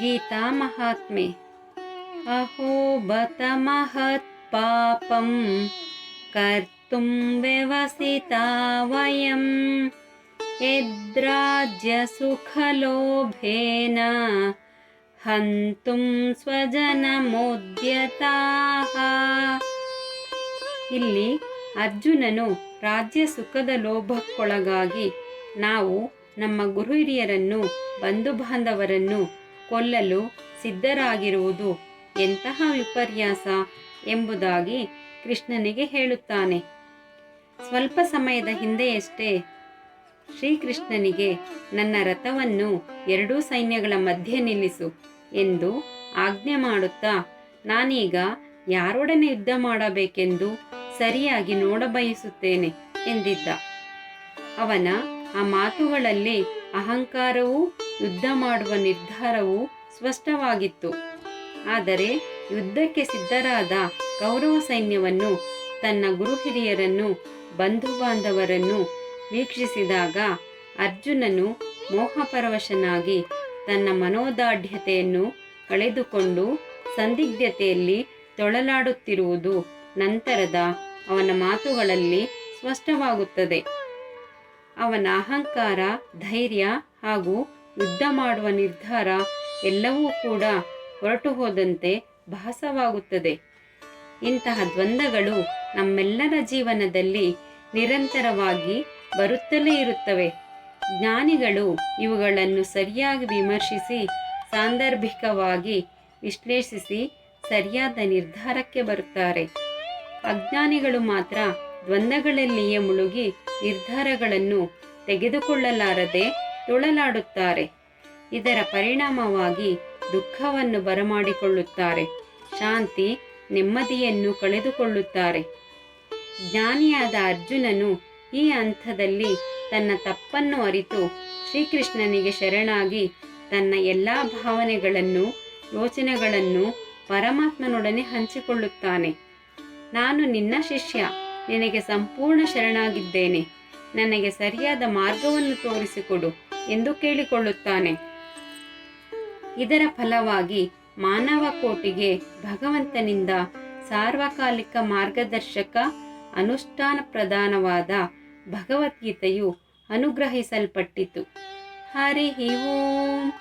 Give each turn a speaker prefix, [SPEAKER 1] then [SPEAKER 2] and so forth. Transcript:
[SPEAKER 1] ಗೀತಾ ಮಹಾತ್ಮೆ ಅಹೋ ಬತ ಮಹತ್ ಪಾಪಂ ಕರ್ತುಂ ವ್ಯವಸಿತಾ ವಯಂ ಯದ್ರಾಜ್ಯ ಸುಖಲೋಭೇನ ಹಂತುಂ ಸ್ವಜನ ಇಲ್ಲಿ ಅರ್ಜುನನು ರಾಜ್ಯ ಸುಖದ ಲೋಭಕ್ಕೊಳಗಾಗಿ ನಾವು ನಮ್ಮ ಗುರು ಹಿರಿಯರನ್ನು, ಬಂಧು ಬಾಂಧವರನ್ನು ಕೊಲ್ಲಲು ಸಿದ್ಧರಾಗಿರುವುದು ಎಂತಹ ವಿಪರ್ಯಾಸ ಎಂಬುದಾಗಿ ಕೃಷ್ಣನಿಗೆ ಹೇಳುತ್ತಾನೆ. ಸ್ವಲ್ಪ ಸಮಯದ ಹಿಂದೆಯಷ್ಟೇ ಶ್ರೀಕೃಷ್ಣನಿಗೆ ನನ್ನ ರಥವನ್ನು ಎರಡೂ ಸೈನ್ಯಗಳ ಮಧ್ಯೆ ನಿಲ್ಲಿಸು ಎಂದು ಆಜ್ಞೆ ಮಾಡುತ್ತಾ ನಾನೀಗ ಯಾರೊಡನೆ ಯುದ್ಧ ಮಾಡಬೇಕೆಂದು ಸರಿಯಾಗಿ ನೋಡಬಯಸುತ್ತೇನೆ ಎಂದಿದ್ದ. ಅವನ ಆ ಮಾತುಗಳಲ್ಲಿ ಅಹಂಕಾರವೂ ಯುದ್ಧ ಮಾಡುವ ನಿರ್ಧಾರವು ಸ್ಪಷ್ಟವಾಗಿತ್ತು. ಆದರೆ ಯುದ್ಧಕ್ಕೆ ಸಿದ್ಧರಾದ ಕೌರವ ಸೈನ್ಯವನ್ನು, ತನ್ನ ಗುರು ಹಿರಿಯರನ್ನು, ಬಂಧು ಬಾಂಧವರನ್ನು ವೀಕ್ಷಿಸಿದಾಗ ಅರ್ಜುನನು ಮೋಹಪರವಶನಾಗಿ ತನ್ನ ಮನೋದಾಢ್ಯತೆಯನ್ನು ಕಳೆದುಕೊಂಡು ಸಂದಿಗ್ಧತೆಯಲ್ಲಿ ತೊಳಲಾಡುತ್ತಿರುವುದು ನಂತರದ ಅವನ ಮಾತುಗಳಲ್ಲಿ ಸ್ಪಷ್ಟವಾಗುತ್ತದೆ. ಅವನ ಅಹಂಕಾರ, ಧೈರ್ಯ ಹಾಗೂ ಯುದ್ಧ ಮಾಡುವ ನಿರ್ಧಾರ ಎಲ್ಲವೂ ಕೂಡ ಹೊರಟು ಹೋದಂತೆ ಭಾಸವಾಗುತ್ತದೆ. ಇಂತಹ ದ್ವಂದ್ವಗಳು ನಮ್ಮೆಲ್ಲರ ಜೀವನದಲ್ಲಿ ನಿರಂತರವಾಗಿ ಬರುತ್ತಲೇ ಇರುತ್ತವೆ. ಜ್ಞಾನಿಗಳು ಇವುಗಳನ್ನು ಸರಿಯಾಗಿ ವಿಮರ್ಶಿಸಿ, ಸಾಂದರ್ಭಿಕವಾಗಿ ವಿಶ್ಲೇಷಿಸಿ ಸರಿಯಾದ ನಿರ್ಧಾರಕ್ಕೆ ಬರುತ್ತಾರೆ. ಅಜ್ಞಾನಿಗಳು ಮಾತ್ರ ದ್ವಂದ್ವಗಳಲ್ಲಿಯೇ ಮುಳುಗಿ ನಿರ್ಧಾರಗಳನ್ನು ತೆಗೆದುಕೊಳ್ಳಲಾರದೆ ತುಳಲಾಡುತ್ತಾರೆ. ಇದರ ಪರಿಣಾಮವಾಗಿ ದುಃಖವನ್ನು ಬರಮಾಡಿಕೊಳ್ಳುತ್ತಾರೆ. ಶಾಂತಿ ನೆಮ್ಮದಿಯನ್ನು ಕಳೆದುಕೊಳ್ಳುತ್ತಾರೆ. ಜ್ಞಾನಿಯಾದ ಅರ್ಜುನನು ಈ ಹಂತದಲ್ಲಿ ತನ್ನ ತಪ್ಪನ್ನು ಅರಿತು ಶ್ರೀಕೃಷ್ಣನಿಗೆ ಶರಣಾಗಿ ತನ್ನ ಎಲ್ಲ ಭಾವನೆಗಳನ್ನು, ಯೋಚನೆಗಳನ್ನು ಪರಮಾತ್ಮನೊಡನೆ ಹಂಚಿಕೊಳ್ಳುತ್ತಾನೆ. ನಾನು ನಿನ್ನ ಶಿಷ್ಯ, ನಿನಗೆ ಸಂಪೂರ್ಣ ಶರಣಾಗಿದ್ದೇನೆ. ನನಗೆ ಸರಿಯಾದ ಮಾರ್ಗವನ್ನು ತೋರಿಸಿಕೊಡು. ಎಂದು ಕೇಳಿಕೊಳ್ಳುತ್ತಾನೆ. ಇದರ ಫಲವಾಗಿ ಮಾನವ ಕೋಟಿಗೆ ಭಗವಂತನಿಂದ ಸಾರ್ವಕಾಲಿಕ ಮಾರ್ಗದರ್ಶಕ, ಅನುಷ್ಠಾನ ಪ್ರಧಾನವಾದ ಭಗವದ್ಗೀತೆಯು ಅನುಗ್ರಹಿಸಲ್ಪಟ್ಟಿತು. ಹರಿ ಓಂ.